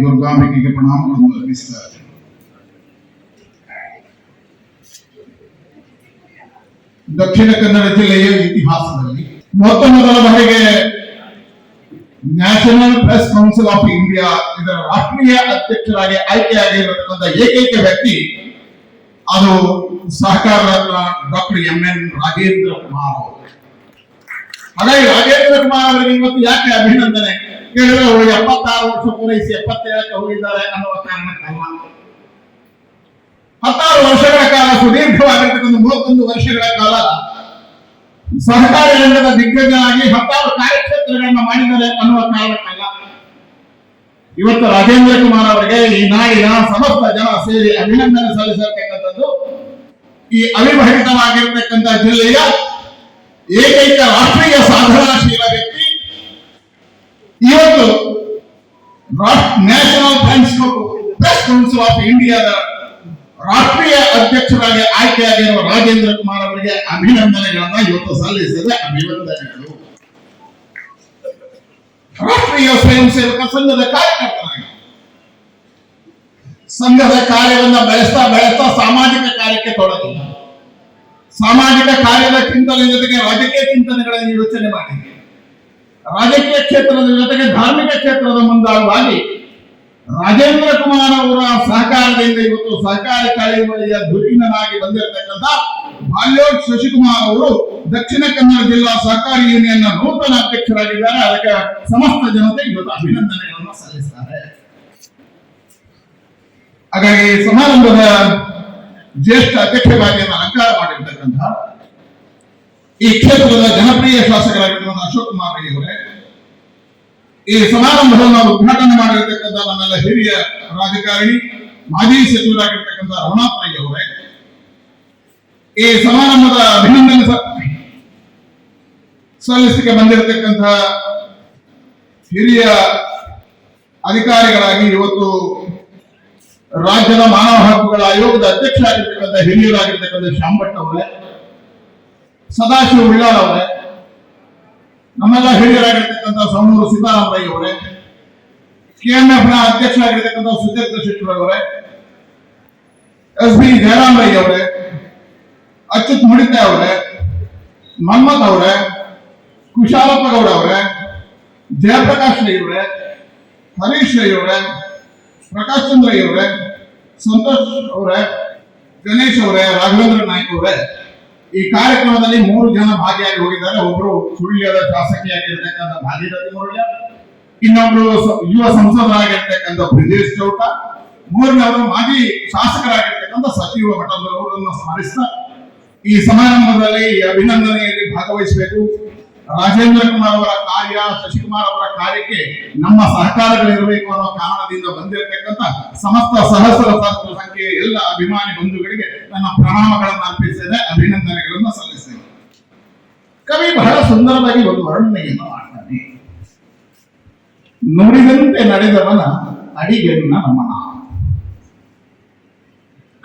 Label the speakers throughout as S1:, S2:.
S1: ಮೂಕಾಂಬಿಕೆಗೆ ಪ್ರಣಾಮಗಳನ್ನು ಅರ್ಪಿಸ್ತಾರೆ ದಕ್ಷಿಣ ಕನ್ನಡ ಜಿಲ್ಲೆಯ ಇತಿಹಾಸದಲ್ಲಿ ಮೊತ್ತ ಮೊದಲ ಬಾರಿಗೆ national press council of India ಇದರ ರಾಷ್ಟ್ರೀಯ ಅಧ್ಯಕ್ಷರಾಗಿ ಆಯ್ಕೆಯಾಗಿರತಕ್ಕಂಥ ಏಕೈಕ ವ್ಯಕ್ತಿ ಅದು ಸಹಕಾರ ರತ್ನ doctor M N Rajendra Kumar ಅವರು ಹಾಗಾಗಿ ರಾಜೇಂದ್ರ ಕುಮಾರ್ ಅವರಿಗೆ ಇವತ್ತು ಯಾಕೆ ಅಭಿನಂದನೆ ಕೇಳಿದ್ರೆ ಎಪ್ಪತ್ತಾರು ವರ್ಷ ಪೂರೈಸಿ ಎಪ್ಪತ್ತೇಳಕ್ಕೆ ಹೋಗಿದ್ದಾರೆ ಅನ್ನುವ ಕಾರಣಕ್ಕಲ್ಲ ಹತ್ತಾರು ವರ್ಷಗಳ ಕಾಲ, ಸುದೀರ್ಘವಾಗಿರ್ತಕ್ಕಂಥ ಮೂವತ್ತೊಂದು ವರ್ಷಗಳ ಕಾಲ ಸಹಕಾರಿ ರಂಗದ ದಿಗ್ಗಜನಾಗಿ ಹತ್ತಾರು ಕಾರ್ಯಕ್ಷೇತ್ರಗಳನ್ನ ಮಾಡಿದ್ದಾರೆ ಅನ್ನುವ ಕಾರಣಕ್ಕಲ್ಲ ಇವತ್ತು ರಾಜೇಂದ್ರ ಕುಮಾರ್ ಅವರಿಗೆ ಈ ನಾಡಿನ ಸಮಸ್ತ ಜನ ಸೇರಿ ಅಭಿನಂದನೆ ಸಲ್ಲಿಸಿರ್ತಕ್ಕಂಥದ್ದು ಈ ಅವಿಭಜಿತವಾಗಿರ್ತಕ್ಕಂಥ ಜಿಲ್ಲೆಯ ಏಕೈಕ ರಾಷ್ಟ್ರೀಯ ಸಾಧನಾಶೀಲ ಕೌನ್ಸಿಲ್ ಆಫ್ ಇಂಡಿಯಾದ ರಾಷ್ಟ್ರೀಯ ಅಧ್ಯಕ್ಷರಾಗಿ ಆಯ್ಕೆಯಾಗಿರುವ ರಾಜೇಂದ್ರ ಕುಮಾರ್ ಅವರಿಗೆ ಅಭಿನಂದನೆಗಳನ್ನ ಇವತ್ತು ಸಲ್ಲಿಸಿದೆ. ಅಭಿನಂದನೆಗಳು. ರಾಷ್ಟ್ರೀಯ ಸ್ವಯಂ ಸೇವಕ ಸಂಘದ ಕಾರ್ಯಕರ್ತರಾಗಿ. ಸಂಘದ ಕಾರ್ಯವನ್ನ ಬೆಳೆಸ್ತಾ ಬೆಳೆಸ್ತಾ ಸಾಮಾಜಿಕ ಕಾರ್ಯಕ್ಕೆ ತೊಡಗಿ. ಸಾಮಾಜಿಕ ಕಾರ್ಯದ ಚಿಂತನೆ ಜೊತೆಗೆ ರಾಜಕೀಯ ಚಿಂತನೆಗಳನ್ನು ಯೋಚನೆ ಮಾಡಿದೆ ರಾಜಕೀಯ ಕ್ಷೇತ್ರದ ಜೊತೆಗೆ ಧಾರ್ಮಿಕ ಕ್ಷೇತ್ರದ ಮುಂದಾಳುವಾಗಿ ರಾಜೇಂದ್ರ ಕುಮಾರ್ ಅವರ ಸಹಕಾರದಿಂದ ಇವತ್ತು ಸಹಕಾರಿ ಚಳವಳಿಯ ಧುರೀಣನಾಗಿ ಬಂದಿರತಕ್ಕಂಥ ಬಾಲ್ಯೋಟ್ ಶಶಿಕುಮಾರ್ ಅವರು ದಕ್ಷಿಣ ಕನ್ನಡ ಜಿಲ್ಲಾ ಸಹಕಾರಿ ಯೂನಿಯನ್ನ ನೂತನ ಅಧ್ಯಕ್ಷರಾಗಿದ್ದಾರೆ. ಅದಕ್ಕೆ ಸಮಸ್ತ ಜನತೆ ಇವತ್ತು ಅಭಿನಂದನೆಗಳನ್ನು ಸಲ್ಲಿಸುತ್ತಾರೆ ಹಾಗಾಗಿ ಸಮಾರಂಭದ ಜ್ಯೇಷ್ಠ ಅಧ್ಯಕ್ಷರಾಗಿಯನ್ನು ಅಲಂಕಾರ ಮಾಡಿರ್ತಕ್ಕಂಥ ಈ ಕ್ಷೇತ್ರದ ಜನಪ್ರಿಯ ಶಾಸಕರಾಗಿರ್ತಕ್ಕಂಥ ಅಶೋಕ್ ಕುಮಾರ್ ಅವರೇ ಈ ಸಮಾರಂಭವನ್ನು ಉದ್ಘಾಟನೆ ಮಾಡಿರ್ತಕ್ಕಂಥ ನಮ್ಮೆಲ್ಲ ಹಿರಿಯ ರಾಜಕಾರಣಿ, ಮಾಜಿ ಸಚಿವರಾಗಿರ್ತಕ್ಕಂಥ ರಮಣಾಪಾಯಿ ಅವರೇ. ಈ ಸಮಾರಂಭದ ಅಭಿನಂದನೆ ಸಲ್ಲಿಸಲಿಕ್ಕೆ ಬಂದಿರತಕ್ಕಂಥ ಹಿರಿಯ ಅಧಿಕಾರಿಗಳಾಗಿ ಇವತ್ತು ರಾಜ್ಯದ ಮಾನವ ಹಕ್ಕುಗಳ ಆಯೋಗದ ಅಧ್ಯಕ್ಷರಾಗಿರ್ತಕ್ಕಂಥ ಹಿರಿಯರಾಗಿರ್ತಕ್ಕಂಥ ಶಾಂಭಟ್ ಅವರೇ, ಸದಾಶಿವ ಉಳ್ಳಾಳ್ ಅವರೇ ನಮ್ಮೆಲ್ಲ ಹಿರಿಯರಾಗಿರ್ತಕ್ಕಂಥ ಸೌಣೂರು ಸೀತಾರಾಮ ರೈ ಅವರೇ ಕೆಎಂಎಫ್ನ ಅಧ್ಯಕ್ಷರಾಗಿರ್ತಕ್ಕಂಥ ಸುಚೇಂದ್ರ ಶೆಟ್ಟರ್ ಅವರೇ, ಎಸ್ ಬಿ ಜಯರಾಮ್ ರೈ ಅವರೇ, ಅಚ್ಯುತ್ ಮುಡಿತೆ ಅವರೇ, ಮನ್ಮಥ್ ಅವರೇ, ಕುಶಾಲಪ್ಪ ಗೌಡ ಅವರೇ, ಜಯಪ್ರಕಾಶ್ ರೈ ಅವರೇ, ಹರೀಶ್ ರೈ ಅವರೇ, ಪ್ರಕಾಶ್ ಚಂದ್ರ ಅವರೇ, ಸಂತೋಷ್ ಅವರೇ, ಗಣೇಶ್ ಅವರೇ, ರಾಘವೇಂದ್ರ ನಾಯ್ಕ ಅವರೇ. ಈ ಕಾರ್ಯಕ್ರಮದಲ್ಲಿ ಮೂರು ಜನ ಭಾಗಿಯಾಗಿ ಹೋಗಿದ್ದಾರೆ. ಒಬ್ಬರು ಸುಳ್ಯದ ಶಾಸಕಿಯಾಗಿರ್ತಕ್ಕಂಥ ಭಾಗೀರಥಿ ಮೌರ್ಯ ಇನ್ನೊಬ್ರು ಯುವ ಸಂಸದರಾಗಿರ್ತಕ್ಕಂಥ ಬ್ರಿಜೇಶ್ ಚೌಟ, ಮೂರನೇವರು ಮಾಜಿ ಶಾಸಕರಾಗಿರ್ತಕ್ಕಂಥ ಸಚಿವ ಭಟ್ಟದವರನ್ನು ಸ್ಮರಿಸ್ತಾ ಈ ಸಮಾರಂಭದಲ್ಲಿ ಅಭಿನಂದನೆಯಲ್ಲಿ ಭಾಗವಹಿಸಬೇಕು. ರಾಜೇಂದ್ರ ಕುಮಾರ್ ಅವರ ಕಾರ್ಯ, ಶಶಿಕುಮಾರ್ ಅವರ ಕಾರ್ಯಕ್ಕೆ ನಮ್ಮ ಸಹಕಾರಗಳಿರಬೇಕು ಅನ್ನೋ ಕಾರಣದಿಂದ ಬಂದಿರತಕ್ಕಂತ ಸಮಸ್ತ ಸಹಸ್ರ ಸಂಖ್ಯೆಯ ಎಲ್ಲ ಅಭಿಮಾನಿ ಬಂಧುಗಳಿಗೆ ನನ್ನ ಪ್ರಣಾಮಗಳನ್ನು ಅರ್ಪಿಸಿದೆ ಅಭಿನಂದನೆಗಳನ್ನು ಸಲ್ಲಿಸಿದೆ ಕವಿ ಬಹಳ ಸುಂದರವಾಗಿ ಒಂದು ವರ್ಣನೆಯನ್ನು ಮಾಡ್ತಾನೆ. ನುಡಿದಂತೆ ನಡೆದವನ ಅಡಿಗೆನ್ನ ನಮನ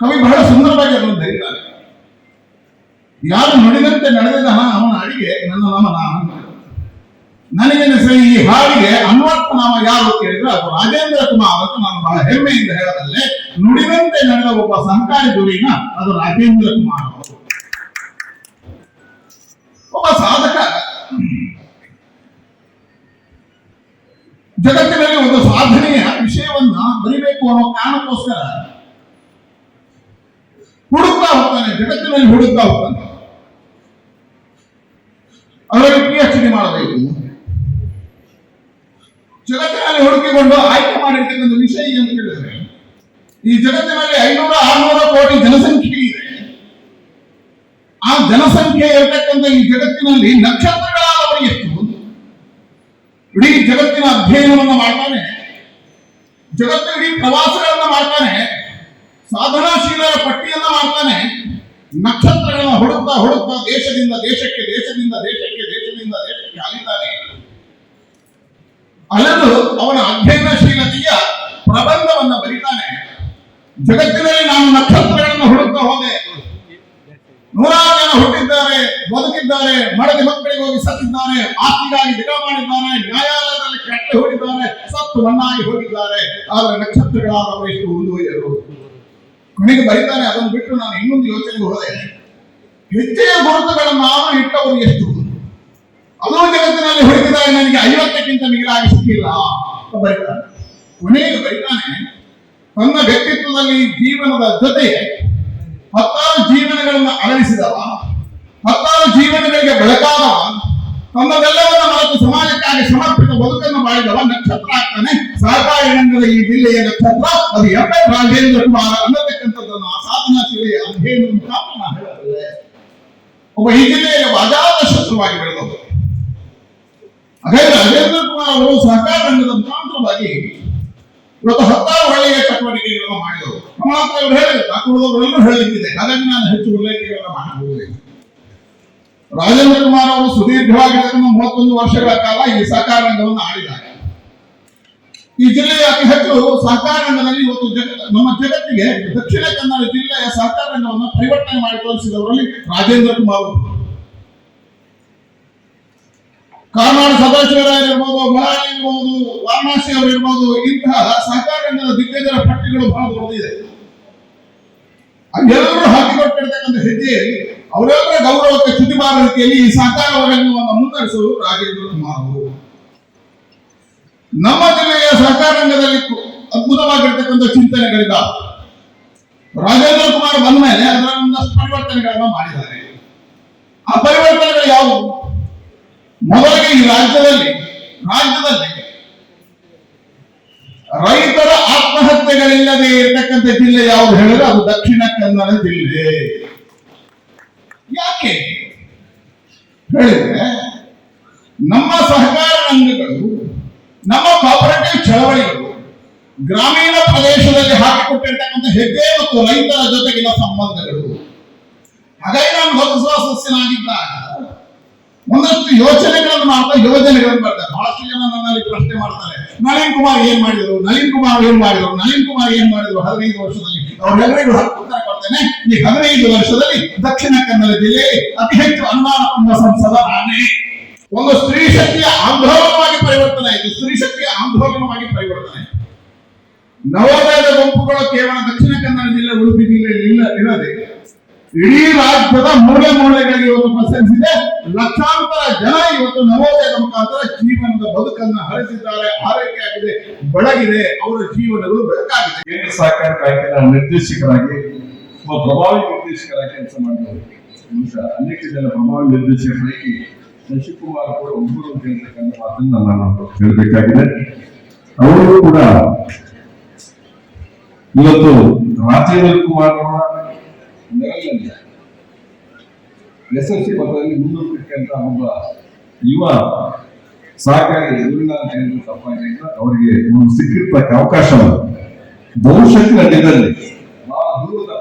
S1: ಕವಿ ಬಹಳ ಸುಂದರವಾಗಿ ಅದನ್ನು ಬರೀತಾರೆ ಯಾರು ನುಡಿದಂತೆ ನಡೆದ ಅವನ ಅಡಿಗೆ ನನ್ನ ನಾಮ ನಾನು ನನಗೆ ಈ ಹಾಡಿಗೆ ಅನ್ವರ್ಥ ನಾಮ ಯಾರು ಕೇಳಿದ್ರೆ ಅದು ರಾಜೇಂದ್ರ ಕುಮಾರ್ ಅಂತ ನಾನು ಬಹಳ ಹೆಮ್ಮೆಯಿಂದ ಹೇಳದಲ್ಲೇ ನುಡಿದಂತೆ ನಡೆದ ಒಬ್ಬ ಸಹಕಾರಿ ದುರಿನ ಅದು ರಾಜೇಂದ್ರ ಕುಮಾರ್ ಒಬ್ಬ ಸಾಧಕ. ಜಗತ್ತಿನಲ್ಲಿ ಒಂದು ಸಾಧನೆಯ ವಿಷಯವನ್ನ ಬರಿಬೇಕು ಅನ್ನೋ ಕಾರಣಕ್ಕೋಸ್ಕರ ಹುಡುಕ್ತಾ ಹೋಗ್ತಾನೆ, ಜಗತ್ತಿನಲ್ಲಿ ಹುಡುಕ್ತಾ ಹೋಗ್ತಾನೆ. ಅವರಿಗೆ ಪಿ ಎಚ್ ಡಿ ಮಾಡಬೇಕು. ಜಗತ್ತಿನಲ್ಲಿ ಹುಡುಕಿಕೊಂಡು ಆಯ್ಕೆ ಮಾಡಿರ್ತಕ್ಕಂಥ ವಿಷಯ ಏನು ಹೇಳಿದ್ರೆ, ಈ ಜಗತ್ತಿನಲ್ಲಿ ಐನೂರ, ಆರ್ನೂರ ಕೋಟಿ ಜನಸಂಖ್ಯೆ ಇದೆ. ಆ ಜನಸಂಖ್ಯೆ ಇರತಕ್ಕಂಥ ಈ ಜಗತ್ತಿನಲ್ಲಿ ನಕ್ಷತ್ರಗಳಾದವರು ಎಷ್ಟು? ಇಡೀ ಜಗತ್ತಿನ ಅಧ್ಯಯನವನ್ನ ಮಾಡ್ತಾನೆ. ಜಗತ್ತು ಇಡೀ ಪ್ರವಾಸಗಳನ್ನ ಮಾಡ್ತಾನೆ. ಸಾಧನಾಶೀಲರ ಪಟ್ಟಿಯನ್ನ ಮಾಡ್ತಾನೆ. ನಕ್ಷತ್ರಗಳನ್ನ ಹುಡುಕ್ತಾ ಹುಡುಕ್ತಾ ದೇಶದಿಂದ ದೇಶಕ್ಕೆ ದೇಶದಿಂದ ದೇಶಕ್ಕೆ ದೇಶದಿಂದ ದೇಶಕ್ಕೆ ಅಲಿತಾನೆ ಅಲ್ಲದು ಅವನ ಅಧ್ಯಯನಶೀಲತೆಯ ಪ್ರಬಂಧವನ್ನು ಬರೀತಾನೆ. ಜಗತ್ತಿನಲ್ಲಿ ನಾನು ನಕ್ಷತ್ರಗಳನ್ನು ಹುಡುಕ್ತಾ ಹೋದೆ. ನೂರಾರು ಜನ ಹುಟ್ಟಿದ್ದಾರೆ, ಬದುಕಿದ್ದಾರೆ, ಮಡದಿ ಮಕ್ಕಳಿಗೆ ಹೋಗಿ ಸತ್ತಿದ್ದಾರೆ, ಆಸ್ತಿಗಾಗಿ ದಿಗ ಮಾಡಿದ್ದಾರೆ ನ್ಯಾಯಾಲಯದಲ್ಲಿ ಕೆಟ್ಟ ಹೋಗಿದ್ದಾರೆ ಸತ್ತು ಮಣ್ಣಾಗಿ ಹೋಗಿದ್ದಾರೆ. ಆದರೆ ನಕ್ಷತ್ರಗಳಾದವರು ಎಷ್ಟು ಒಂದು ಕೊನೆಗೆ ಬರೀತಾನೆ ಅದನ್ನು ಬಿಟ್ಟು ನಾನು ಇನ್ನೊಂದು ಯೋಚನೆಗೆ ಹೋದೆ. ಹೆಚ್ಚಿನ ಗುರುತುಗಳನ್ನು ಅವರು ಇಟ್ಟವರು ಎಷ್ಟು? ಅದೋ ಜಗತ್ತಿನಲ್ಲಿ ಹುಡುಕಿದಾಗ ನನಗೆ ಐವತ್ತಕ್ಕಿಂತ ಮಿಗಿಲಾಗಿ ಸಿಕ್ಕಿಲ್ಲ. ಅಂತ ಬರೀತಾನೆ ಕೊನೆಗೆ ಬರೀತಾನೆ ತನ್ನ ವ್ಯಕ್ತಿತ್ವದಲ್ಲಿ ಜೀವನದ ಜೊತೆ ಹತ್ತಾರು ಜೀವನಗಳನ್ನು ಅಲರಿಸಿದವ ಹತ್ತಾರು ಜೀವನಗಳಿಗೆ ಬೆಳಕಾದ ತನ್ನದೆಲ್ಲವನ್ನ ಮರೆತು ಸಮಾಜಕ್ಕಾಗಿ ಸಮರ್ಪಿತ ಬದುಕನ್ನು ಮಾಡಿದವ ನಕ್ಷತ್ರ ಆಗ್ತಾನೆ ಸಹಕಾರಿ ಈ ಜಿಲ್ಲೆಯ ನಕ್ಷತ್ರ, ಅದು ಎಂ ರಾಜೇಂದ್ರ ಕುಮಾರ್ ಅಧ್ಯಯನ ಮುಖಾಂತರ ನಾನು ಒಬ್ಬ ಈ ಜಿಲ್ಲೆಯ ಅಜಾತ ಶತ್ರುವಾಗಿ ಬೆಳೆದವರು ಹಾಗಾದ್ರೆ ಕುಮಾರ್ ಅವರು ಸಹಕಾರ ರಂಗದ ಮುಖಾಂತರವಾಗಿ ಇವತ್ತು ಹತ್ತಾರು ಒಳ್ಳೆಯ ಚಟುವಟಿಕೆಗಳನ್ನು ಮಾಡಿದರು ನಮ್ಮ ಅವರು ಹೇಳಿದ್ರು ಹಾಕುವುದವರೆಲ್ಲರೂ ಹೇಳಲಿಕ್ಕಿದೆ ಹಾಗಾಗಿ ನಾನು ಹೆಚ್ಚು ಉಲ್ಲೇಖಗಳನ್ನು ಮಾಡಬಹುದಿಲ್ಲ ರಾಜೇಂದ್ರ ಕುಮಾರ್ ಅವರು ಸುದೀರ್ಘವಾಗಿ ಮೂವತ್ತೊಂದು ವರ್ಷಗಳ ಕಾಲ ಈ ಸಹಕಾರ ರಂಗವನ್ನು ಆಳಿದ್ದಾರೆ ಈ ಜಿಲ್ಲೆಯ ಅತಿ ಹೆಚ್ಚು ಸಹಕಾರ ರಂಗದಲ್ಲಿ ಇವತ್ತು ನಮ್ಮ ಜಗತ್ತಿಗೆ ದಕ್ಷಿಣ ಕನ್ನಡ ಜಿಲ್ಲೆಯ ಸಹಕಾರ ರಂಗವನ್ನು ಪರಿವರ್ತನೆ ಮಾಡಿ ತೋರಿಸಿದವರಲ್ಲಿ ರಾಜೇಂದ್ರ ಕುಮಾರ್ ಕಾರ್ನಾಡು ಸದಾಶಿವರಾಯರಿರ್ಬೋದು ಬಳ್ಳಾರಿ ಇರ್ಬೋದು, ವಾರಣಾಸಿ ಅವರು ಇರ್ಬೋದು, ಇಂತಹ ಸಹಕಾರ ರಂಗದ ದಿಗ್ಗಜರ ಪಟ್ಟಿಗಳು ಬಹಳ ದೊಡ್ಡದಿದೆ. ಎಲ್ಲರೂ ಹಾಕಿಕೊಟ್ಟಿರ್ತಕ್ಕಂಥ ಹೆಜ್ಜೆಯಲ್ಲಿ ಅವರೆಲ್ಲರ ಗೌರವಕ್ಕೆ ಬಾರ ರೀತಿಯಲ್ಲಿ ಈ ಸಹಕಾರ ರಂಗವನ್ನು ಮುನ್ನಡೆಸಲು ರಾಜೇಂದ್ರ ಕುಮಾರ್ ನಮ್ಮ ರಂಗದಲ್ಲಿ ಅದ್ಭುತವಾಗಿರ್ತಕ್ಕಂಥ ಚಿಂತನೆಗಳಿದ್ದಾವೆ ರಾಜೇಂದ್ರ ಕುಮಾರ್ ಬಂದ ಮೇಲೆ ಅದರಿಂದ ಪರಿವರ್ತನೆಗಳನ್ನು ಮಾಡಿದ್ದಾರೆ. ಆ ಪರಿವರ್ತನೆಗಳು ಯಾವುವು? ಮೊದಲಿಗೆ ಈ ರಾಜ್ಯದಲ್ಲಿ ರಾಜ್ಯದಲ್ಲಿ ರೈತರ ಆತ್ಮಹತ್ಯೆಗಳಿಲ್ಲದೆ ಇರತಕ್ಕಂಥ ಜಿಲ್ಲೆ ಯಾವುದು ಹೇಳಿದ್ರೆ ಅದು ದಕ್ಷಿಣ ಕನ್ನಡ ಜಿಲ್ಲೆ. ಯಾಕೆ? ಹೇಳಿದ್ರೆ ನಮ್ಮ ಸಹಕಾರ ರಂಗಗಳು ನಮ್ಮ ಕೋಪರೇಟಿವ್ ಚಳವಳಿಗಳು ಗ್ರಾಮೀಣ ಪ್ರದೇಶದಲ್ಲಿ ಹಾಕಿಕೊಟ್ಟಿರ್ತಕ್ಕಂಥ ಹೆಜ್ಜೆ ಮತ್ತು ರೈತರ ಜೊತೆಗಿನ ಸಂಬಂಧಗಳು. ಹಾಗಾಗಿ ನಾನು ಲೋಕಸಭಾ ಸದಸ್ಯನಾಗಿದ್ದಾಗ ಒಂದಷ್ಟು ಯೋಚನೆಗಳನ್ನು ಮಾಡ್ತಾ ಯೋಜನೆಗಳನ್ನು ಮಾಡ್ತಾರೆ. ಬಹಳಷ್ಟು ಜನ ನನ್ನಲ್ಲಿ ಪ್ರಶ್ನೆ ಮಾಡ್ತಾರೆ, ನಳಿನ್ ಕುಮಾರ್ ಏನ್ ಮಾಡಿದ್ರು? ನಳಿನ್ ಕುಮಾರ್ ಏನ್ ಮಾಡಿದ್ರು? ನಳಿನ್ ಕುಮಾರ್ ಏನ್ ಮಾಡಿದ್ರು? ಹದಿನೈದು ವರ್ಷದಲ್ಲಿ ಅವರೆಲ್ಲರಿಗೂ ಉತ್ತರ ಕೊಡ್ತೇನೆ. ಈ ಹದಿನೈದು ವರ್ಷದಲ್ಲಿ ದಕ್ಷಿಣ ಕನ್ನಡ ಜಿಲ್ಲೆಯಲ್ಲಿ ಅತಿ ಹೆಚ್ಚು ಅನುಮಾನ ಸಂಸದ ನಾನೇ. ಒಂದು ಸ್ತ್ರೀ ಶಕ್ತಿಯ ನವೋದಯದ ಗುಂಪುಗಳು ಕೇವಲ ದಕ್ಷಿಣ ಕನ್ನಡ ಜಿಲ್ಲೆ, ಉಡುಪಿ ಜಿಲ್ಲೆಯಲ್ಲಿ ಇಲ್ಲ ಇರದೆ ಇಡೀ ರಾಜ್ಯದ ಮೂಲೆ ಮೂಲೆಗಳಿಗೆ ಇವತ್ತು ಪ್ರಸರಿಸಿದೆ. ಲಕ್ಷಾಂತರ ಜನ ಇವತ್ತು ನವೋದಯದ ಮುಖಾಂತರ ಜೀವನದ ಬದುಕನ್ನ ಹರಿಸಿದ್ದಾರೆ ಆರೈಕೆ ಆಗಿದೆ, ಬೆಳಗಿದೆ. ಅವರ ಜೀವನಗಳು ಬೆಳಕಾಗಿದೆ.
S2: ಕೇಂದ್ರ ಸಹಕಾರ ಬ್ಯಾಂಕಿನ ನಿರ್ದೇಶಕರಾಗಿ ಪ್ರಭಾವಿ ನಿರ್ದೇಶಕರಾಗಿ ಕೆಲಸ ಮಾಡಿದ್ದಾರೆ ಅನೇಕ ಜನ ಪ್ರಭಾವಿ ನಿರ್ದೇಶಕರ ಪೈಕಿ ಶಶಿಕುಮಾರ್ ಕೂಡ ಒಬ್ಬರು ಅಂತ ಹೇಳ್ತಕ್ಕಂಥ ಮಾತನ್ನು ನಾನು ಹೇಳಬೇಕಾಗಿದೆ. ಅವರು ಕೂಡ ಇವತ್ತು ರಾತ್ರಿ ಕುಮಾರ್ ಅವರ ನೆರಳಲ್ಲಿ ಎಸ್ ಎಲ್ ಸಿ ಪದದಲ್ಲಿ ಒಬ್ಬ ಯುವ ಸಹಕಾರಿ ಊರಿನ ಜನರು ಸಂಪಾದನೆಯಿಂದ ಅವರಿಗೆ ಒಂದು ಸಿಕ್ಕಿರ್ತಕ್ಕ ಅವಕಾಶ ಭವಿಷ್ಯತ್ತಿನ ದಿನದಲ್ಲಿ ದೂರದ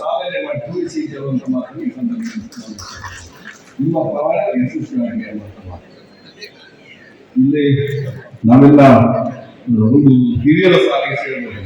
S2: ಸಾಧನೆ ಮಾಡಿ ತೋರಿಸಿ ಹೇಳುವಂತ ಮಾತು ಈ ಸಂದರ್ಭದಲ್ಲಿ ನಿಮ್ಮ ಪ್ರಯಾಣ ಯಶಸ್ವಿಯಾಗಿ ಇಲ್ಲಿ ನಾವೆಲ್ಲ ಒಂದು ಹಿರಿಯರ ಸಾಲಿಗೆ ಸೇರಬಹುದು